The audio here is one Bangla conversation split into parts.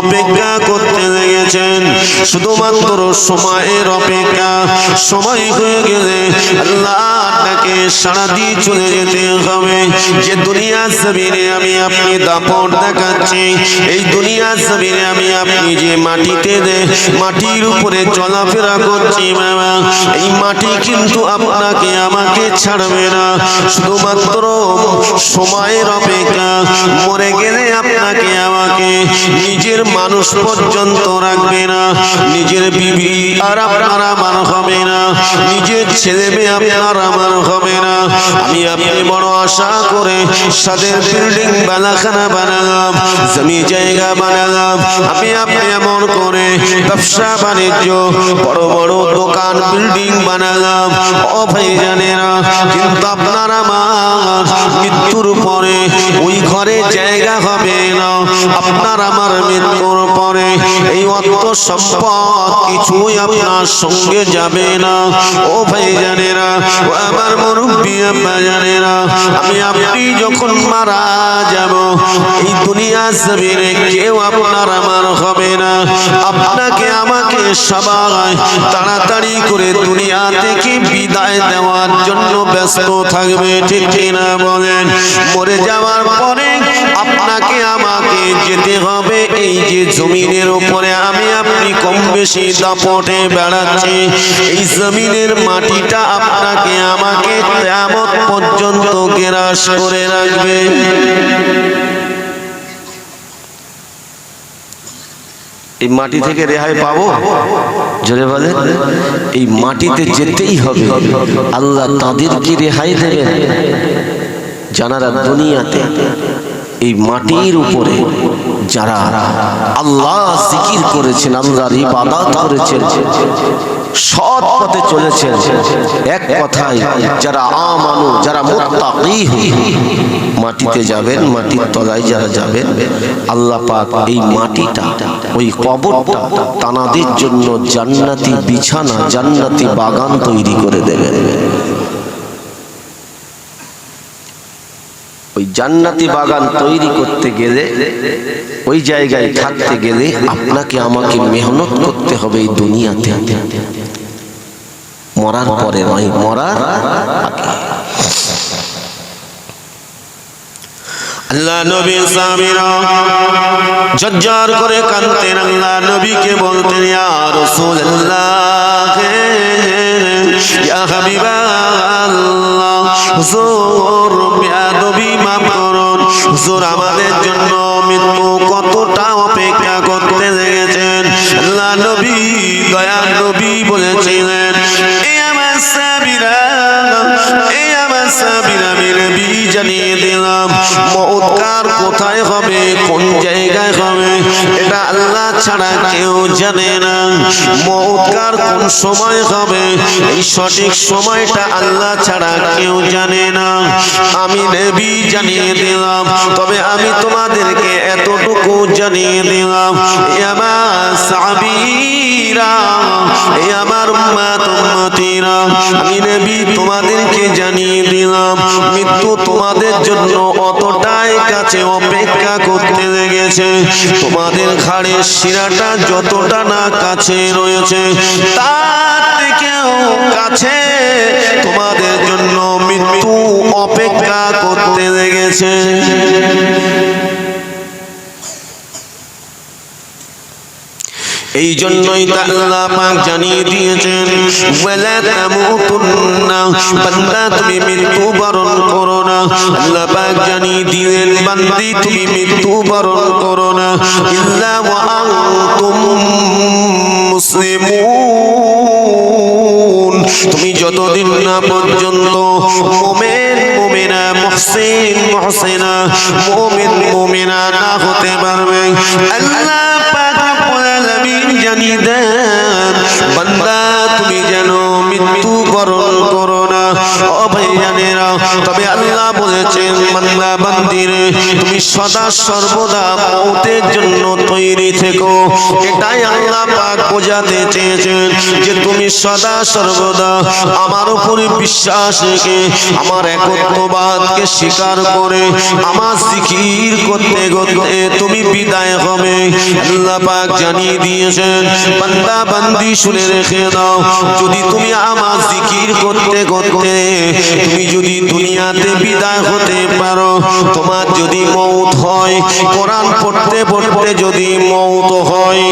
অপেক্ষা করতে লেগেছেন। শুধুমাত্র সময়ের অপেক্ষা, সময় হয়ে গেলে আল্লাহ আপনাকে সারা দিয়ে চলে যেতে হবে। যে দুনিয়া জমিনে আমি আপনি দাপট দেখাচ্ছি, এই দুনিয়া জমিনে আমি আপনি যে মাটিতে মাটির উপরে চলাফেরা করছি বাবা, এই মাটি কিন্তু আপনাকে আমাকে ছাড়বে না। শুধুমাত্র সময়ের অপেক্ষা, মরে গেলে নিজের মানুষ পর্যন্ত রাখবে না। নিজের বিবি আর আপনার আমার হবে না। নিজের ছেলে মেয়ে আপনার আমার হবে না। আমি আপনি বড় আশা করে সাদের বিল্ডিং বালাখানা বানালাম, জমি জায়গা বানালাম। আমি আপনি এমন করে ব্যবসা বাণিজ্য, বড় বড় দোকান, বিল্ডিং বানালাম। ও ভাই জানে না কিন্তু আপনার আমার মৃত্যুর পরে ওই ঘরে জায়গা হবে না। আপনার আমার মৃত্যুর পরে এই অর্থ সম্পদ কিছুই আপনার সঙ্গে যাবে না। ও ভাই জানে না ও আমার মুরব্বী, আব্বা জানে না আমি আপনি যখন মারা যাব, এই দুনিয়া জমিনে কেউ আপনার আমার হবে না। আপনাকে আমাকে সবাই তাড়াতাড়ি করে দুনিয়া থেকে বিদায় দেওয়ার জন্য ব্যস্ত থাকবে, ঠিক কিনা বলেন? মরে যাওয়ার পরে আপনাকে আমাকে যেতে হবে। এই যে জমিনের উপরে আমি আপনি কম বেশি দাপটে বেড়াচ্ছি। এই জমিনের মাটিটা আপনাকে আমাকে তেমন পর্যন্ত গ্রাস করে রাখবে। এই মাটি থেকে রেহাই পাবো? জোরে বলে এই মাটিতে যেতেই হবে। আল্লাহ তাদের কি রেহাই দেবেন। যারা দুনিয়াতে। এই মাটির উপরে যারা আল্লাহ জিকির করেছেন, আল্লাহর ইবাদত করেছেন, সৎ পথে চলেছেন, এক কথায় যারা আমানু, যারা মুত্তাকি মাটিতে যাবেন, মাটির তলায় যারা যাবেন, আল্লাহ পাক এই মাটিটা, ওই কবরটা তানাদের জন্য জান্নাতি বিছানা, জান্নাতি বাগান তৈরি করে দেবেন। ওই জান্নাতি বাগান তৈরি করতে গেলে, ওই জায়গায় থাকতে গেলে আপনাকে আমাকে মেহনত করতে হবে এই দুনিয়াতে। মরার পরে নয়, মরার আল্লাহ নবী সামিরা জজ্জার করে কানতেন আল্লাহ নবীকে বলতেন, ইয়া রাসূলুল্লাহ, ইয়া হুজুর হুজুর আমাদের জন্য মৃত্যু কতটা অপেক্ষা করতে লেগেছেন। আল্লাহ নবী দয়া নবী বলেছিলেন জানিয়ে দিলাম মৌতকার কোথায় হবে? কোন জায়গায় হবে? এটা আল্লাহ ছাড়া কেউ জানে না। কোন সময় হবে? এই সঠিক সময়টা আল্লাহ ছাড়া কেউ জানে না। আমি নবী জানিয়ে দিলাম, তবে আমি তোমাদেরকে এতটুকু জানিয়ে দিলাম, এ আমার সাবিরা এ আমার উম্মাত উম্মতিরা, আমি নবী তোমাদেরকে জানিয়ে দিলাম, মৃত্যু তোমাদের জন্য অতটাই কাছে অপেক্ষা করতে লেগেছে। তোমাদের ঘাড়ের শিরাটা যতটা না কাছে রয়েছে, তার থেকেও কাছে তোমাদের জন্য মৃত্যু অপেক্ষা করতে লেগেছে। এই জন্যই তা আল্লাহ পাক জানিয়ে দিয়েছেন ওয়ালা তামুতুন্না বান্দা তুমি মৃত্যু বরণ করো না। আল্লাহ পাক জানিয়ে দিলেন বান্দি তুমি মৃত্যু বরণ করো না। ইল্লা ওয়া আনতুম মুসলিমুন। তুমি যতদিন না পর্যন্ত মোমেন মোমেনা মুহসিন মুহসিনা মোমেন মোমেনা না হতে পারবে। আল্লাহ জানিয়ে দেন বান্দা তুমি যেন মৃত্যু বরণ করো না। ও তবে আল্লাহ বলেছেন বান্দা বান্দিরে তুমি সদা সর্বদা মৌতের জন্য তৈরি থেকো। এটাই আল্লাহ পাক বোঝাতে চেয়েছেন যে তুমি সদা সর্বদা আমার উপরে বিশ্বাস রেখে আমার একত্ববাদকে স্বীকার করে, আমার জিকির করতে করতে তুমি বিদায় হবে। আল্লাহ পাক জানিয়ে দিয়েছেন বান্দা বান্দি শুনে রেখে দাও, যদি তুমি আমার জিকির করতে করতে তুমি যদি দুনিয়াতে বিদায় হতে পারো, তোমার যদি মৌত হয়, কোরআন পড়তে পড়তে যদি মৌত হয়,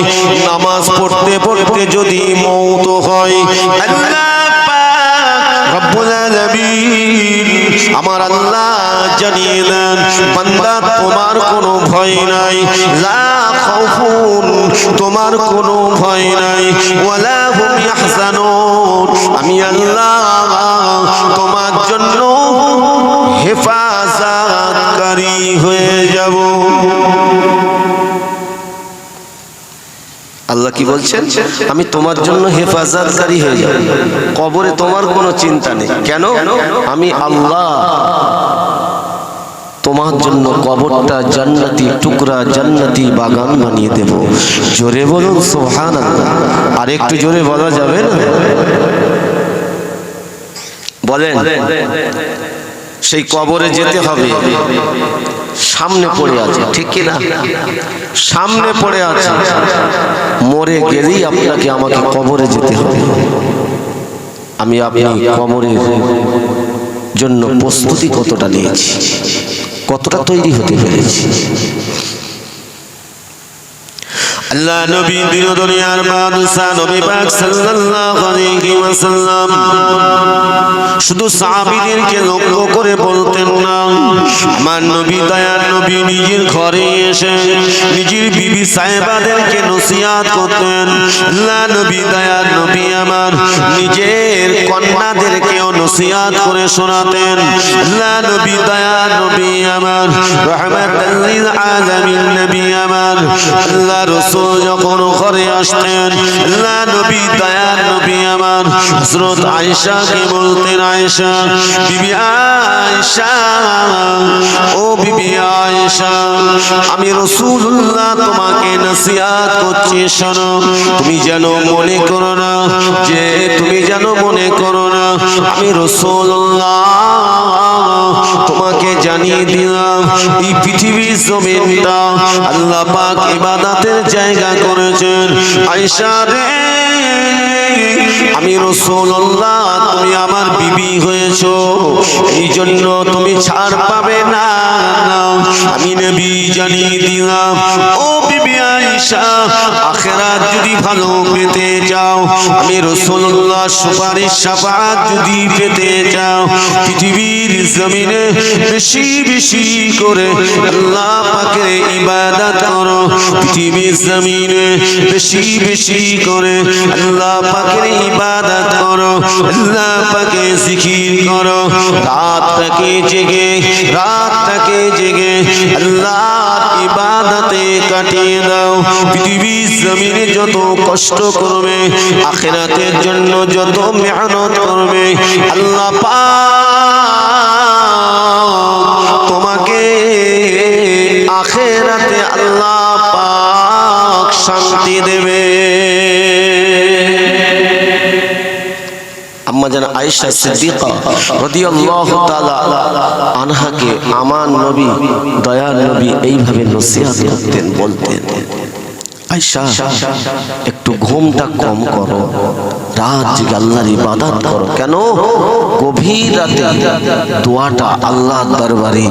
নামাজ পড়তে পড়তে যদি মৌত হয় আমার আল্লাহ জানিয়ে দেন, বান্দা, তোমার কোনো ভয় নাই তোমার কোনো ভয় নাই, ওয়ালা হুম ইয়াহজানুন। আমি আল্লাহ তোমার জন্য হেফাজতকারী হয়ে যাব। আল্লাহ কি বলছেন? আমি তোমার জন্য হেফাজতকারী হয়ে যাব। কবরে তোমার কোনো চিন্তা নেই। কেন? আমি আল্লাহ তোমার জন্য কবরটা জান্নাতি টুকরা, জান্নাতি বাগান বানিয়ে দেব। জোরে বলুন সোহান আর একটু জোরে বলা যাবে না? বলেন সেই কবরে যেতে হবে। সামনে পড়ে আছে ঠিক কি না? সামনে পড়ে আছে। মরে গেলেই আপনাকে আমাকে কবরে যেতে হবে। আমি আপনি কবরের জন্য প্রস্তুতি কতটা নিয়েছি? কতটা তৈরি হতে পেরেছি? আল্লাহ নবী দিন দুনিয়ার নবী পাক সাল্লাল্লাহু আলাইহি ওয়াসাল্লাম। শুধু সাহাবীদেরকে লক্ষ্য করে বলতেন না, আমার নবী দয়ার নবী নিজের ঘরে এসে নিজের বিবি সাহেবাদেরকে নসিহত করতেন, আল্লাহ নবী দয়ার নবী আমার নিজের কন্যাদেরকেও নসিহত করে শোনাতেন, আল্লাহ নবী দয়ার নবী আমার রহমাতাল আলামিন নবী আমার, আল্লাহ রাসূল যখন ঘরে আসতেন নবী, দয়ার নবী আমার। হযরত আয়েশাকে বলতেন, আয়েশা, বিবি আয়েশা, ও বিবি আয়েশা, আমি রাসূলুল্লাহ তোমাকে নসিহত করছি, শোনো, তুমি যেন মনে করো না যে, তুমি যেন মনে করো না, আমি রাসূলুল্লাহ তোমাকে জানিয়ে দিলাম এই পৃথিবীর জমিনটা আল্লাহ পাক ইবাদতের জায়গা করেছেন। আয়েশা রে, আমি রসুল্লাহ তুমি আমার বিবি হয়েছো। এই জন্য তুমি ছাড় পাবে না। আমি নবী জানিয়ে দিলাম, ও বিবি আয়েশা যদি ভালো পেতে যাও আমি রসুল্লাহ সুপারিশ যদি পেতে যাও পৃথিবীর জমিনে বেশি বেশি করে আল্লাহ পাকে ইবাদত করো, পৃথিবীর জমিনে বেশি বেশি করে আল্লাহ পাকের ইবাদত করো, আল্লাহ পাকে জিকির করো, রাতটাকে জেগে রাতটাকে জেগে আল্লাহর ইবাদতে কাটিয়ে দাও। পৃথিবীর জমিনে যত কষ্ট করবে, আখেরাতের জন্য যত মেহনত করবে, আল্লাহ পা তোমাকে আখেরাতে আল্লাহ পাক শান্তি দেবে। আম্মা যেন আয়েশা সিদ্দিকা রাদিয়াল্লাহু তাআলা আনহাকে নবী নবী এইভাবে নসিহত করতেন, বলতেন একটু ঘুমটা কম করো। রাত জেগে আল্লাহর ইবাদত করো। কেন? গভীর রাতে দোয়াটা আল্লাহ দরবারে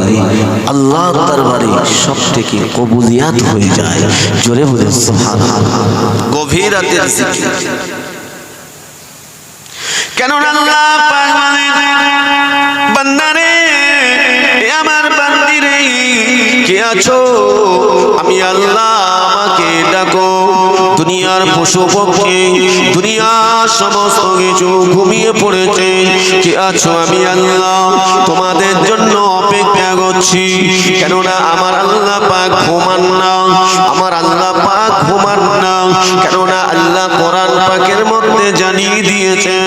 আল্লাহ দরবারে সব থেকে কবুলিয়াত হয়ে যায়। জোরে বলে সুবহানাল্লাহ। গভীর রাতের জিকির কেন আল্লাহ পাক বলেন, বান্দিরে কে আছো? আমি আল্লাহ আমাকে ডাকো। দুনিয়ার পশু পক্ষী দুনিয়ার সমস্ত কিছু ঘুমিয়ে পড়েছে। কে আছো? আমি আল্লাহ তোমাদের জন্য অপেক্ষা করছি। কেননা আমার আল্লাহ পাক ঘুমান না। আমার আল্লাহ পাক ঘুমান না। কেননা আল্লাহ কোরআন পাকের মধ্যে জানিয়ে দিয়েছেন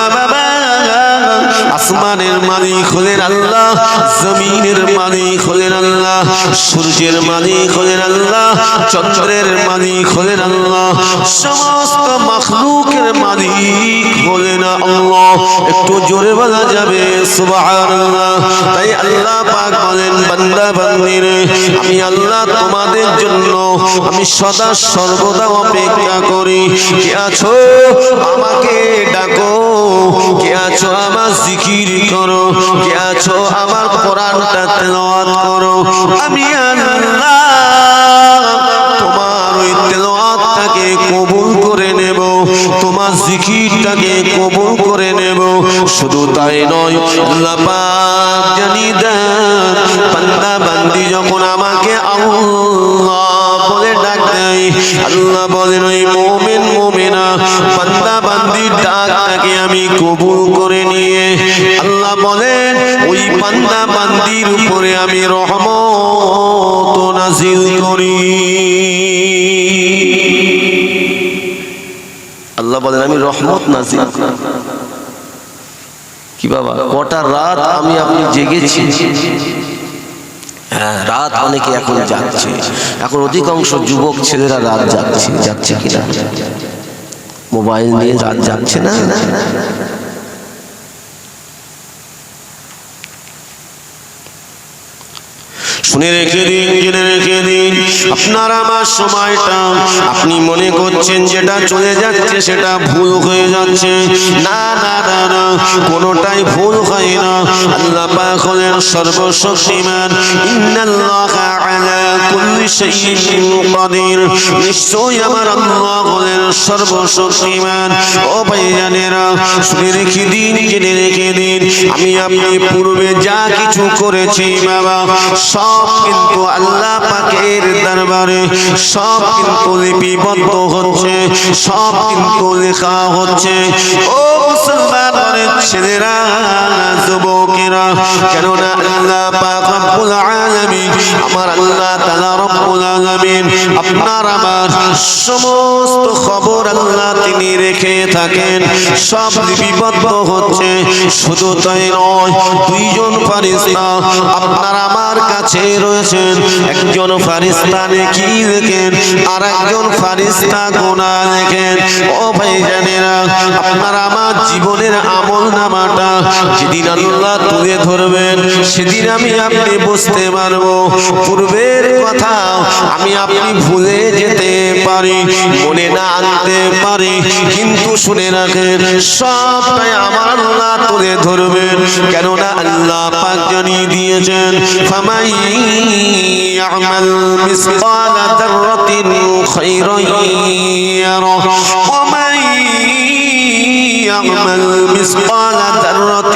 আসমানের মালিক হলেন আল্লাহ, জমিনের মালিক হলেন আল্লাহ, সূর্যের মালিক হলেন আল্লাহ, চন্দ্রের মালিক হলেন আল্লাহ, সমস্ত মখলুকের মালিক হলেন আল্লাহ, একটু জোরে বলা যাবে, সুবহানাল্লাহ। তাই আল্লাহ পাক বলেন, বান্দা, বান্দিরে, আমি আল্লাহ তোমাদের জন্য, আমি সদা সর্বদা অপেক্ষা করি। কে আছো? আমাকে ডাকো। কে আছো? আমার জিকির করো। কে আছো? আমার কোরআনটা তেলাওয়াত করো। আমি আল্লাহ তোমার জিকিরটাকে কবুল করে নেব। শুধু তাই নয়, আল্লাহ পাক জানি দেন, বান্দা যখন আমাকে আল্লাহ বলে ডাক দেয় বলেন, ওই মোমেন, মোমেনা, বান্দা বান্দির ডাকটাকে আমি কবুল করে নিয়ে। আল্লাহ বলেন, ওই বান্দা বান্দির উপরে আমি রহমত নাজিল করি। আল্লাহ বলেন, আমি রহমত নাজিল কি বাবা, কটা রাত আমি আপনি জেগেছি। হ্যাঁ রাত অনেকে এখন যাচ্ছে। এখন অধিকাংশ যুবক ছেলেরা রাত যাচ্ছে যাচ্ছে কিনা? মোবাইল নিয়ে রাত যাচ্ছে না? শুনে রেখে দিন, জেনে রেখে দিন। আপনার আমার সময়টা, আপনি মনে করছেন যেটা চলে যাচ্ছে সেটা ভুল হয়ে যাচ্ছে। না না না না, কোনোটাই ভুল হয় না। আল্লাহ পাক হলেন সর্বশক্তিমান। ইন্নাল্লাহা আলা কুল্লি শাইইন কাদির। নিশ্চয়ই আমার আল্লাহ হলেন সর্বশক্তিমান। ও ভাইজানেরা, শুনে রেখে দিন, জেনে রেখে দিন। আমি আপনি পূর্বে যা কিছু করেছি বাবা, সব কিন্তু আল্লাহ পাকের দরবারে সব কিন্তু লিপিবদ্ধ হচ্ছে, সব কিন্তু লেখা হচ্ছে। ও মুসলমানের ছেলেরা, যুবকেরা, কেননা আল্লাহ পাক রব্বুল আলামিন, আমার আল্লাহ তাআলা রব্বুল আলামিন, আপনার আমার সমস্ত খবর আল্লাহ তিনি রেখে থাকেন, সব লিপিবদ্ধ হচ্ছে। শুধু তাই নয়, দুইজন ফারিস্তা আপনার আমার কাছে রয়েছেন। একজন ফারিস্তা নেকি লেখেন আর একজন ফারিস্তা গোনা লেখেন ও ভাই জানেরা, আপনার আমার জীবনের আমল নামাটা যেদিন আল্লাহ তুলে ধরবেন, সেদিন আমি আপনি বুঝতে পারব। পূর্বের কথা আমি আপনি ভুলে যেতে পারি, মনে না আনতে পারি, কিন্তু শুনে রাখেন, সবটাই আমার আল্লাহ তুলে ধরবেন। কেননা আল্লাহ পাক জানিয়ে দিয়েছেন ফামাই يعمل مثقال ذرة خيرا يره. ومن يعمل مثقال ذرة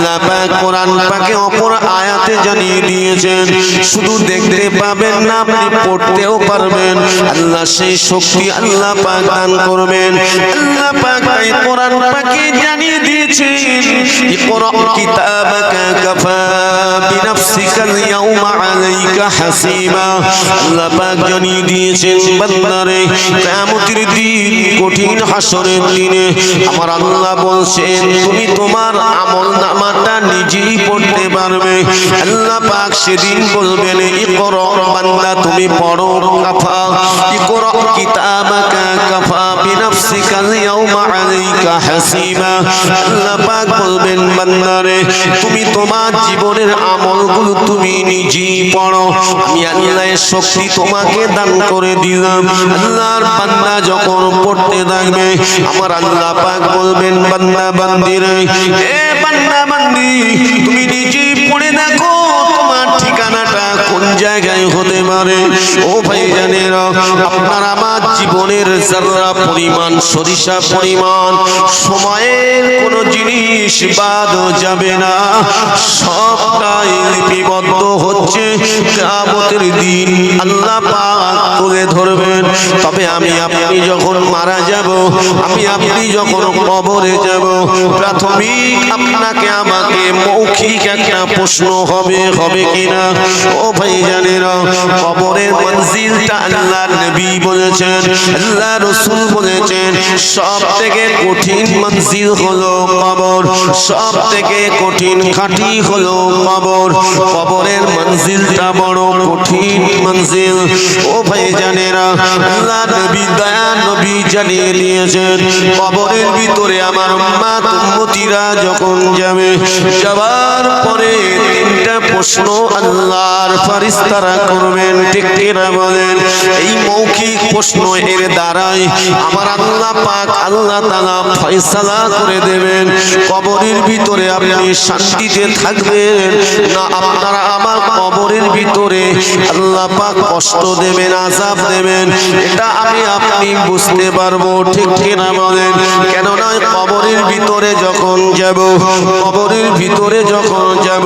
আল্লাহ পাক কোরআন পাকে অপর আয়াতে জানিয়ে দিয়েছেন, শুধু দেখতে পাবেন না, আপনি পড়তেও পারবেন। আল্লাহ সেই শক্তি আল্লাহ পাক দান করবেন। আল্লাহ পাক তাই কোরআন পাকে জানিয়ে দিয়েছেন ইকরা কিতাবাকা কাফা বিনাফসিকা আল-ইয়াওমা আলাইকা হাসিবা আল্লাহ পাক জানিয়ে দিয়েছেন, বান্দারে, কিয়ামতের কঠিন হাসরের দিনে। আমার আল্লাহ বলছেন, তুমি তোমার আমল নামাটা নিজেই পড়তে পারবে। আল্লাহ পাক সেদিন বলবেন, ইকর বান্দা, তুমি পড়ো, কাফা। ইকর কিতাবাকা কাফা বিনাফসিকাল ইয়াউমা আলাইকা হাসিবা আল্লাহ পাক বলবেন বান্দারে তুমি তোমার জীবনের আমলগুলো তুমি নিজেই পড়ো। আমি আল্লাহর শক্তি তোমাকে দান করে দিলাম। আল্লাহর বান্দা যখন পড়তে থাকবে। আমার আল্লাহ পাক বলবেন, বান্দা, বান্দিরে, এ বান্দা, বান্দি, তুমি নিজে পড়ে দেখো, তোমার ঠিকানাটা কোন জায়গায় হতে পারে? ও ভাই জানেন আপনার আমার জীবনের যারা পরিমাণ, সরিষা পরিমাণ, সময়ের কোন জিনিস বাদ যাবে না। সবটাই লিপিবদ্ধ হচ্ছে, কিয়ামতের দিন আল্লাহ পাক তুলে ধরবেন। তবে আমি, আপনি যখন মারা যাব, আমি, আপনি যখন কবরে যাব, প্রাথমিক আপনাকে, আমাকে মৌখিক একটা প্রশ্ন হবে হবে কিনা? ও ভাই জানেন কবরের মঞ্জিলটা আল্লাহ নবী বলেছেন। আল্লাহ রসুল বলেছেন সব থেকে কঠিন মঞ্জিল হলো কবর সব থেকে কঠিন খাঁটি হলো কবর। কবরের মঞ্জিলটা বড় কঠিন মঞ্জিল। ও ভাই জানেরা আল্লাহ নবী, দয়া নবী জানিয়ে দিয়েছেন, কবরের ভিতরে আমার মা উম্মতিরা যখন যাবে, যাবার পরে তিনটা প্রশ্ন আল্লাহর ফারিস্তারা করবেন, ঠিক কিনা বলেন? এই মৌখিক প্রশ্ন এর দ্বারাই আমার আল্লাহ পাক আল্লাহ তাআলা ফয়সালা করে দেবেন। কবরের ভিতরে আপনি শান্তিতে থাকবেন, না আপনারা আমার কবরের ভিতরে আল্লাহ পাক কষ্ট দেবেন, আযাব দেবেন, এটা আমি আপনি বুঝতে পারব, ঠিক কিনা বলেন? কেননা কবরের ভিতরে যখন যাব, কবরের ভিতরে যখন যাব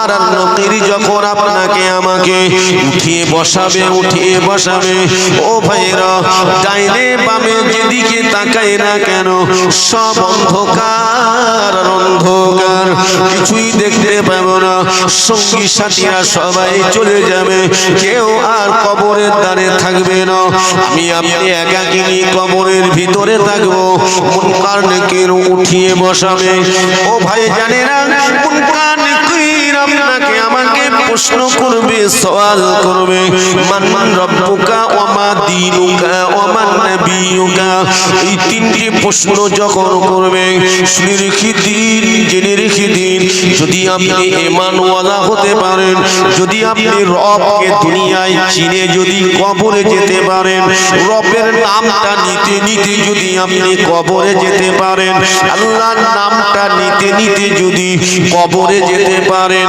আর নকির যখন আপনাকে আমাকে উঠিয়ে বসাবে উঠিয়ে বসাবে, ও ভাইরা ডাইনে বামে যেদিকে তাকাই না কেন, সব অন্ধকার অন্ধকার, কিছুই দেখতে পাবো না। সঙ্গী সাথীরা সবাই চলে যাবে, কেউ আর কবরের দ্বারে থাকবে না। আমি আপনি একাকিনী কবরের ভিতরে থাকব, মুনকার নেকির উঠিয়ে বসাবে। ও ভাই জানে না মুনকার প্রশ্ন করবে, সওয়াল করবে, মান মান রব্বুকা ওয়া মা দীনুকা ওয়া মান নাবিয়ুকা। এই তিনটি প্রশ্ন যখন করবে, শুনে রেখে দিন, জেনে রেখে দিন। যদি আপনি ইমানওয়ালা হতে পারেন, যদি আপনি রবকে দুনিয়ায় চিনে যদি কবরে যেতে পারেন, রবের নামটা নিতে নিতে যদি আপনি কবরে যেতে পারেন, আল্লাহর নামটা নিতে নিতে যদি কবরে যেতে পারেন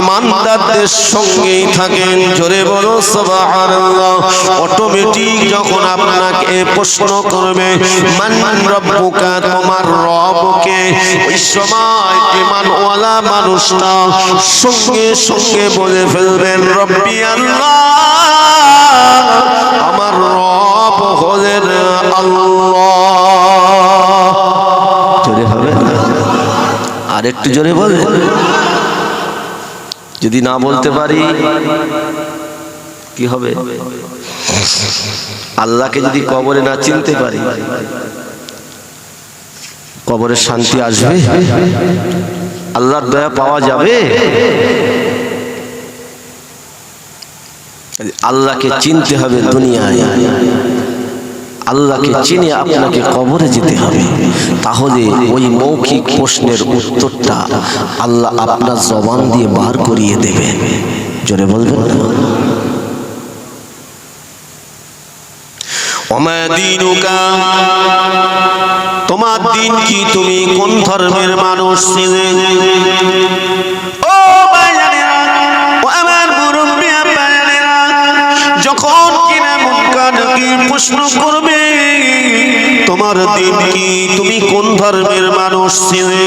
ইমানদারদের সঙ্গেই থাকেন, জোরে বলো সুবহানাল্লাহ। অটোমেটিক যখন আপনাকে প্রশ্ন করবে, মান মান রব্বুকা, তোমার রবকে ওই সময় ইমানওয়ালা মানুষটা সঙ্গে সঙ্গে বলে ফেলবেন, রব্বি আল্লাহ, আমার রব হলেন আল্লাহ। জোরে হবে? আর একটু জোরে বলবেন? যদি না বলতে পারি, কি হবে? আল্লাহকে যদি কবরে না চিনতে পারি কবরের শান্তি আসবে? আল্লাহর দয়া পাওয়া যাবে? আল্লাহকে চিনতে হবে দুনিয়ায়। আল্লাহকে চিনে আপনাকে কবরে যেতে হবে। তাহলে ওই মৌখিক প্রশ্নের উত্তরটা আল্লাহ আপনার জবান দিয়ে বার করিয়ে দেবে। জোরে বলবেন? না তোমার দিন কি তুমি কোন ধর্মের মানুষ ছিলে? ও ভাইজানেরা, তোমার কি তুমি কোন ধর্মের মানুষ ছিলে?